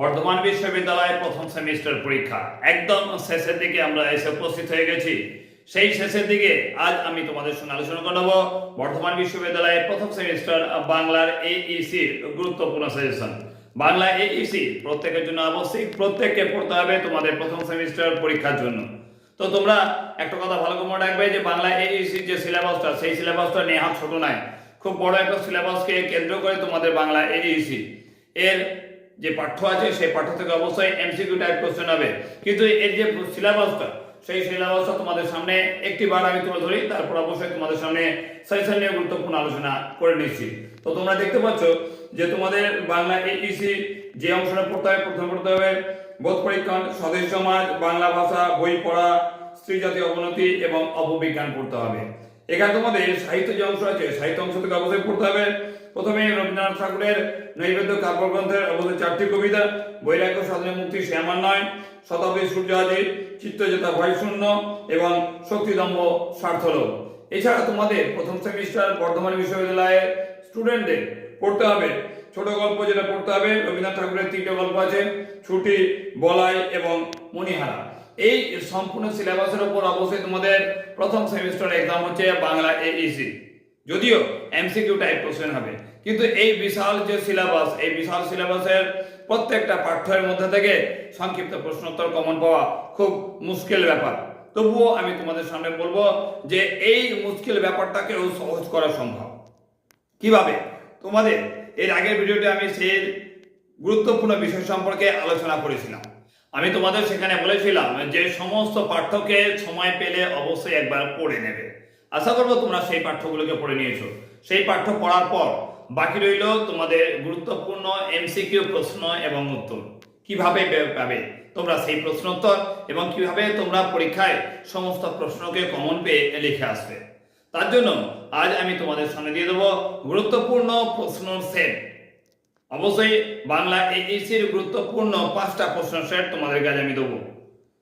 বর্ধমান বিশ্ববিদ্যালয়ের প্রথম সেমিস্টার পরীক্ষা একদম শেষের দিকে আমরা এসে উপস্থিত হয়ে গেছি। সেই শেষের দিকে আজ আমি তোমাদের সঙ্গে আলোচনা করব বর্ধমান বিশ্ববিদ্যালয়ের প্রথম সেমিস্টার বাংলার এইসির গুরুত্বপূর্ণ সাজেশন বাংলা এইসি প্রত্যেকের জন্য আবশ্যিক, প্রত্যেককে পড়তে হবে তোমাদের প্রথম সেমিস্টার পরীক্ষার জন্য। তো তোমরা একটা কথা ভালো করে মনে রাখবে যে বাংলা এইসির যে সিলেবাসটা সেই সিলেবাসটা নেহাত ছোট নয়। খুব বড় একটা সিলেবাসকে কেন্দ্র করে তোমাদের বাংলা এইসি এর যে পাঠ্য আছে, সেই পাঠ্য থেকে অবশ্যই এমসিকিউ টাইপ কোশ্চেন হবে। কিন্তু এর যে সিলেবাসটা সেই সিলেবাসটা তোমাদের সামনে একটি বার আমি তুলে ধরি, তারপর অবশ্যই তোমাদের সামনে সাজেশন নিয়ে গুরুত্বপূর্ণ আলোচনা করে নিচ্ছি। তো তোমরা দেখতে পাচ্ছ যে তোমাদের বাংলা এইসি যে অংশটা পড়তে হবে, প্রথমে পড়তে হবে বোধ পরীক্ষণ, স্বদেশ সমাজ, বাংলা ভাষা, বই পড়া স্ত্রী জাতীয় অবনতি এবং অপবিজ্ঞান পড়তে হবে। এখানে তোমাদের সাহিত্য যে অংশ আছে, সাহিত্য অংশ থেকে অবশ্যই পড়তে হবে। প্রথমে রবীন্দ্রনাথ ঠাকুরের নৈবেদ্য কাব্যগ্রন্থের অবশ্যই চারটি কবিতা, বৈরাগ্য সাধনে মুক্তি সে আমার নয় শতাব্দী সূর্যাদি চিত্তজেতা ভয় শূন্য এবং শক্তিদম্ভ স্বার্থলোক এছাড়া তোমাদের প্রথম সেমিস্টার বর্ধমান বিশ্ববিদ্যালয়ের স্টুডেন্টদের পড়তে হবে। ছোট গল্প যেটা পড়তে হবে, রবীন্দ্রনাথ ঠাকুরের তিনটে গল্প আছে, ছুটি, বলাই এবং মণিহারা। এই সম্পূর্ণ সিলেবাসের উপর অবশ্যই তোমাদের প্রথম সেমিস্টার এক্সাম হচ্ছে বাংলা এইসি যদিও এমসিকিউ টাইপ কোশ্চেন হবে। কিন্তু এই বিশাল যে সিলেবাস, এই বিশাল সিলেবাসের প্রত্যেকটা পাঠ্যের মধ্যে থেকে সংক্ষিপ্ত প্রশ্নোত্তর কমন পাওয়া খুব মুশকিল ব্যাপার। তবুও আমি তোমাদের সামনে বলব যে এই মুশকিল ব্যাপারটাকেও সহজ করা সম্ভব। কীভাবে? তোমাদের এর আগের ভিডিওতে আমি সেই গুরুত্বপূর্ণ বিষয় সম্পর্কে আলোচনা করেছিলাম। আমি তোমাদের সেখানে বলেছিলাম যে সমস্ত পাঠ্যকে সময় পেলে অবশ্যই একবার পড়ে নেবে। আশা করব তোমরা সেই পাঠ্যগুলোকে পড়ে নিয়েছো। সেই পাঠ্য পড়ার পর বাকি রইল তোমাদের গুরুত্বপূর্ণ এমসিকিউ প্রশ্ন এবং উত্তর। কীভাবে পাবে? তোমরা সেই প্রশ্নোত্তর এবং কীভাবে তোমরা পরীক্ষায় সমস্ত প্রশ্নকে কমন পেয়ে লিখে আসবে। তার জন্য আজ আমি তোমাদের সামনে দিয়ে দেবো গুরুত্বপূর্ণ প্রশ্ন সেট অবশ্যই বাংলা এইসির গুরুত্বপূর্ণ পাঁচটা প্রশ্ন সেট তোমাদের কাছে আমি দেবো।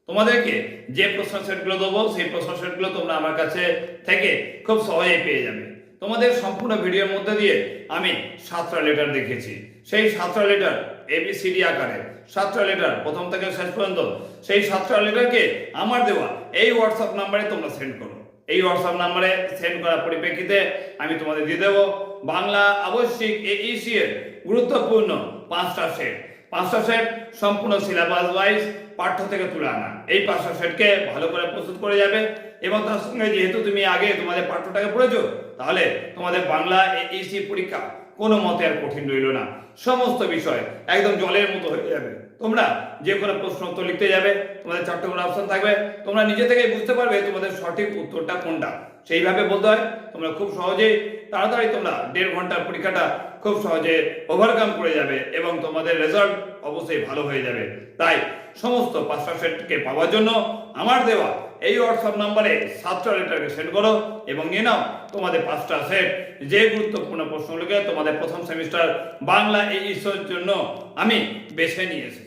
তোমাদেরকে যে প্রশ্ন সেটগুলো দেবো, সেই প্রশ্ন সেটগুলো তোমরা আমার কাছে থেকে খুব সহজেই পেয়ে যাবে। তোমাদের সম্পূর্ণ ভিডিওর মধ্যে দিয়ে আমি সাতটা লেটার দেখেছি। সেই সাতটা লেটার এবিসিডি আকারে। সাতটা লেটার প্রথম থেকে শেষ পর্যন্ত। সেই সাতটা লেটারকে আমার দেওয়া এই হোয়াটসঅ্যাপ নাম্বারে তোমরা সেন্ড করো। এই হোয়াটসঅ্যাপ নাম্বারে সেন্ড করার পরিপ্রেক্ষিতে আমি তোমাদের দিয়ে দেবো। বাংলা আবশ্যিক এইসি এর গুরুত্বপূর্ণ পাঁচটা সেট পাঁচটা সেট সম্পূর্ণ সিলেবাস ওয়াইজ পাঠ্য থেকে তুলে আনা। এই পাঁচটা সেটকে ভালো করে প্রস্তুত করে যাবে এবং তার সঙ্গে যেহেতু তুমি আগে তোমাদের পাঠ্যটাকে পড়েছো, তাহলে তোমাদের বাংলা এইসি পরীক্ষা কোনো মতে আর কঠিন রইল না। সমস্ত বিষয় একদম জলের মতো হয়ে যাবে। তোমরা যে কোনো প্রশ্ন উত্তর লিখতে যাবে, তোমাদের চারটে করে অপশন থাকবে। তোমরা নিজে থেকেই বুঝতে পারবে তোমাদের সঠিক উত্তরটা কোনটা। সেইভাবে বলতে হয়, তোমরা খুব সহজেই তাড়াতাড়ি তোমরা দেড় ঘণ্টার পরীক্ষাটা খুব সহজে ওভারকাম করে যাবে এবং তোমাদের রেজাল্ট অবশ্যই ভালো হয়ে যাবে। তাই সমস্ত পাঁচটা সেটকে পাওয়ার জন্য আমার দেওয়া এই হোয়াটসঅ্যাপ নাম্বারে সাতটা লেটারকে সেন্ড করো এবং নিয়ে নাও তোমাদের পাঁচটা সেট যে গুরুত্বপূর্ণ প্রশ্নগুলোকে তোমাদের প্রথম সেমিস্টার বাংলা এই ইস্যুর জন্য আমি বেছে নিয়েছি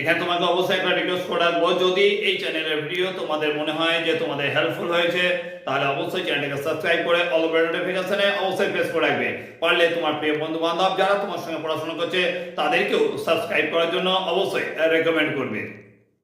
এখানে তোমাকে অবশ্যই একটা রিকোয়েস্ট করে রাখব। যদি এই চ্যানেলের ভিডিও তোমাদের মনে হয় যে তোমাদের হেল্পফুল হয়েছে, তাহলে অবশ্যই চ্যানেলটাকে সাবস্ক্রাইব করে অল বেল নোটিফিকেশনে অবশ্যই প্রেস করে রাখবে। পারলে তোমার প্রিয় বন্ধু বান্ধব যারা তোমার সঙ্গে পড়াশোনা করছে, তাদেরকেও সাবস্ক্রাইব করার জন্য অবশ্যই রেকমেন্ড করবে।